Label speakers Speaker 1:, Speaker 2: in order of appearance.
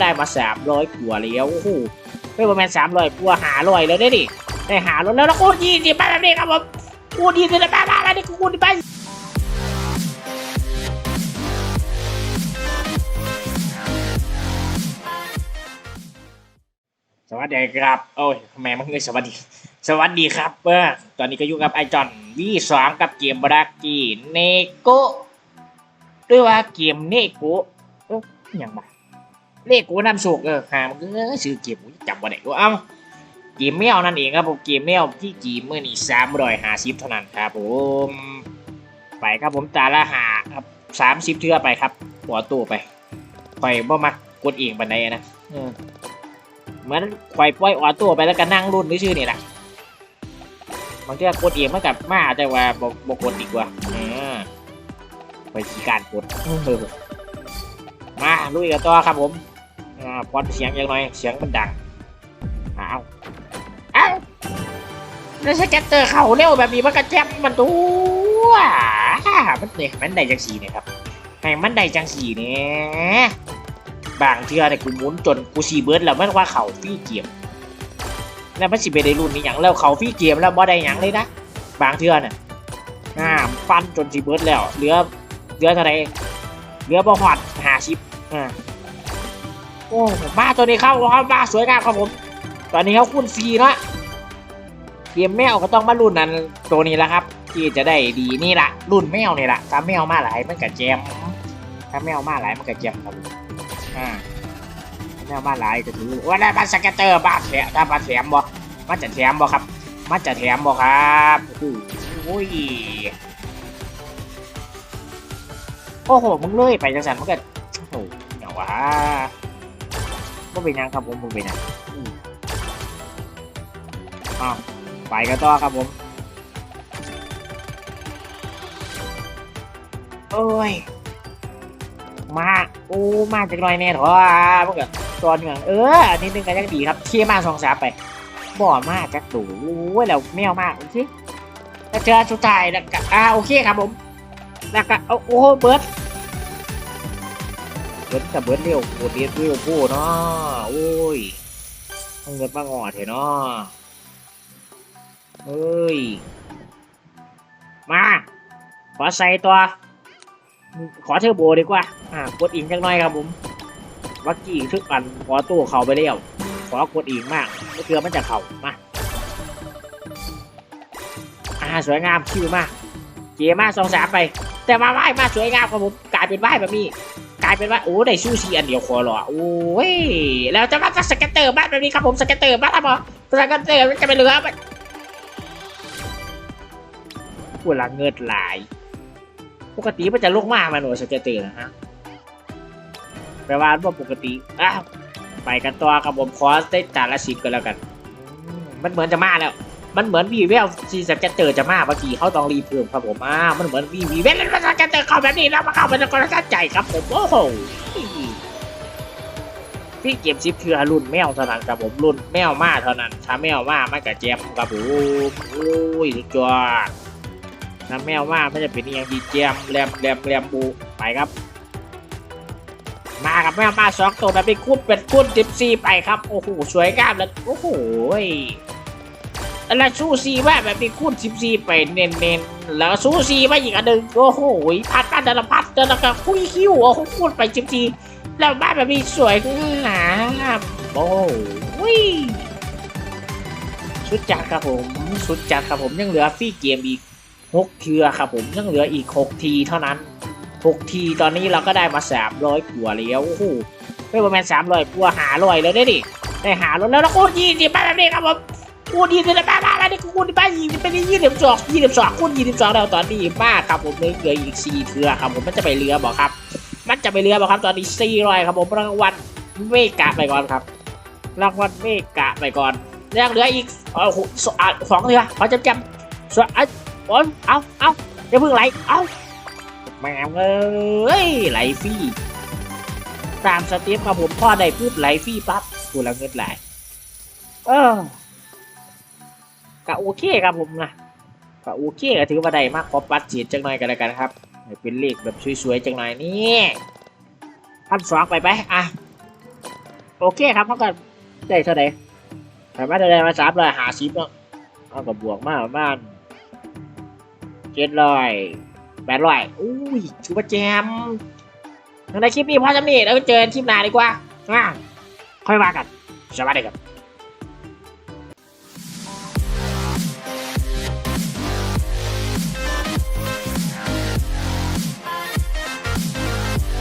Speaker 1: ได้มาสามร้อยกว่าแล้วโอ้โหไม่ประมาณสามร้อยกว่าหาร้อยแล้วได้ดิได้หาร้อยแล้วแล้วคูยี่สิบไปแบบนี้ครับผมคูยี่สิบไปไปไปนี่คูณไปสวัสดีครับโอ้ยแม่มันเงยสวัสดี สวัสดีครับเออตอนนี้ก็อยู่กับไอจอนวีสองกับเกมบรากีเนโกด้วยว่าเกมเนโกเอ้าอหย่างไร เลขกูนำโชคเออหามเออซื้อเก็บกูจำบ่ได้กูเอ้าเกมแมวนั่นเองครับผมเกมแมวที่จีเมื่อนี่สามร้อยห้าสิบเท่านั้นครับผมไปครับผมตาละหาครับสามสิบเทื่อไปครับหัวตู้ไปคอยบ่มักกดเองบันไดนะเออเหมือนคอยปล่อยออโต้ไปแล้วก็นั่งรุ่นหรือชื่อนี่แหละบางทีกดเองมันกับมาแต่ว่าบ่บ่กดดีกว่าเออไปขี้การกดเออมาลุยกันต่อครับผม อ่าพอดเสียงยังหน่อยเสียงมันดังเอาเอาแล้วสเก็ตเตอร์เข้าเร็วแบบนี้มันกระแจมมันตัวมันเนี่ยมันได้จังสีเนี่ยครับให้มันได้จังสีเนี่ยบางเทื่อเนี่ยกูหมุนจนกูสีเบิร์ดแล้วมันว่าเข่าฟี่เกียมแล้วมันสิไปได้รุ่นนี้อย่างแล้วเข่าฟี่เกียมแล้วบ่ได้หยังเลยนะบางเทื่อเนี่ยอ่าฟันจนสีเบิร์ดแล้วเหลือเหลือเท่าไรเหลือบ่หอดหาชิปอ่า โอ้บ้าตัวนี้เข้าครับบ้าสวยงามครับผม ตอนนี้เขาคุณฟรีเนะเกมแมวก็ต้องมารุ่นนั้นตัวนี้แหละครับ ที่จะได้ดีนี่แหละรุ่นแมวนี่แหละถ้าแมวมาหลายมันก็แจมถ้าแมวมาหลายมันก็แจมครับผมอ่าแมวมาหลายก็ถือว่าได้บัสเกตเตอร์บ้าแถมถ้าบัตรแถมบ่มันจะแถมบ่ครับมันจะแถมบ่ครับโอ้โหโอ้โหมึงเลยไปจังสันมันก็โอ้เดี๋ยววะ ก็เป็นยังครับผมผมเป็นยังอ้าวไปกันต่อครับผม โอ้ย มาโอ้มาจากหน่อยแน่เถอะมันก็ตอนเหมือนเอออันนี้นึงกันยังดีครับเชี่ยมาสองสามไป บ่อมากจักตู่โอ้ยแล้วแมวมากโอเคแล้วเจอชุดไทายแล้วก็อ่าโอเคครับผม แล้วก็เอาโอ้เบิร์ด เบิร์ดกับเบิร์ดเร็วโคตรเร็วเร็วโคเนาะโอ้ยเอาเงินมางอดเถอะเนาะเฮ้ย มา ขอใส่ตัว ขอเทอร์โบดีกว่า อ่ากดอิงจังหน่อยครับผม วักกี้ทึกอันขอตู้เข่าไปแล้วขอกดอิงมากก็คือมันจะเข่ามาอ่าสวยงามคิวมากเกมากสองสามไป แต่มาไหวมาสวยงามครับผมกลายเป็นไหวแบบนี้ ลายเป็นว่าโอ้ได้ซูชิอันเดียวคอหรอโอ้ยแล้วจะมาสเก็ตเตอร์บ้านแบบนี้ครับผมสเก็ตเตอร์บ้านทำไมสเก็ตเตอร์จะไปเหลือมันปวลังเงิดหลาย ปกติมันจะลุกมากมาหนูสเก็ตเตอร์นะฮะแปลว่าว่าปกติอ้าวไปกันต่อครับผมขอได้จานละสิบกันแล้วกัน มันเหมือนจะมาแล้ว มันเหมือนวีเวลซีสเก็ตเตอร์จะมาเมื่อกี้เขาต้องรีเพิ่มครับผมอ่ามันเหมือนวีวีเวลแล้วสกเตอร์เข้าแบบนี้แล้วมาเข้าเป็นกระชับใจครับผมโอ้โหพี่เก็บซิปคือรุ่นแมวเท่านั้นครับผมรุ่นแมวมาเท่านั้นถ้าแมวมาไมันก็แจมครับผมโอ้ยสุดยอดถ้าแมวมาไมันจะเป็นอย่างดีแจมแรมแรมแรมบูไปครับ มากับแมวมาสองตัวแบบนี้คูณเป็นคูณสิบสี่ไปครับโอ้โหสวยงามแล้วโอ้โห แล้วซูซีว่าแบบนี้คูณสิบสี่ไปเน้นๆแล้วซูซีมาอีกอันหนึ่งโอ้โหพัดกันแต่ลพัดแต่ละก็คุยคิวโอ้โหคูณไปสิบสี่แล้วบ้านแบบนี้สวยงามโอ้โหสุดจัดครับผมสุดจัดครับผมยังเหลือฟรีเกมอีกหกเทือครับผมยังเหลืออีกหกทีเท่านั้นหกทีตอนนี้เราก็ได้มาสามร้อยกว่าแล้วโอ้โหไม่ประมาณสามร้อยกว่าหาร้อยแล้วได้ดิได้หาร้อยแล้วแล้วคูณยี่สิบบ้านแบบนี้ครับผม คูณยี่สิบบ้าบ้าบ้านี่คูณบ้ายี่สิบเป็นยี่สิบสองยี่สิบสองคูณยี่สิบสองแล้วตอนนี้มาครับผมเลยเหลืออีกสี่เทือครับผมมันจะไปเรือบอกครับ มันจะไปเรือบอกครับตอนนี้สี่ร้อยครับผมรางวัลเมกะไปก่อนครับรางวัลเมกะไปก่อนยังเหลืออีกเอาสอสองเรือขอจำจำสองเอาเอาเอาเอาอย่าเพิ่งไหลเอาแม่งเอ้ยไหลฟรีตามสเต็ปครับผมพ่อได้ปุ๊บไหลฟรีปั๊บกูละเงินไหลเออ ก็โอเคครับผมนะก็โอเคก็ถือว่าได้มากขอปัดเสียจังหน่อยกันแล้วกันครับเป็นเลขแบบสวยๆจังหน่อยนี่พันสองไปไปอะโอเคครับเขาก็ได้เท่าไหร่ถามว่าได้มาสามร้อยหาสิบเนาะเขาก็บบวกมาประมาณเจ็ดร้อยแปดร้อยอุ้ยถือว่าแจมในคลิปนี้พอจะนี่แล้วเจอกันคลิปหน้าดีกว่าอะค่อยว่ากันสวัสดีครับ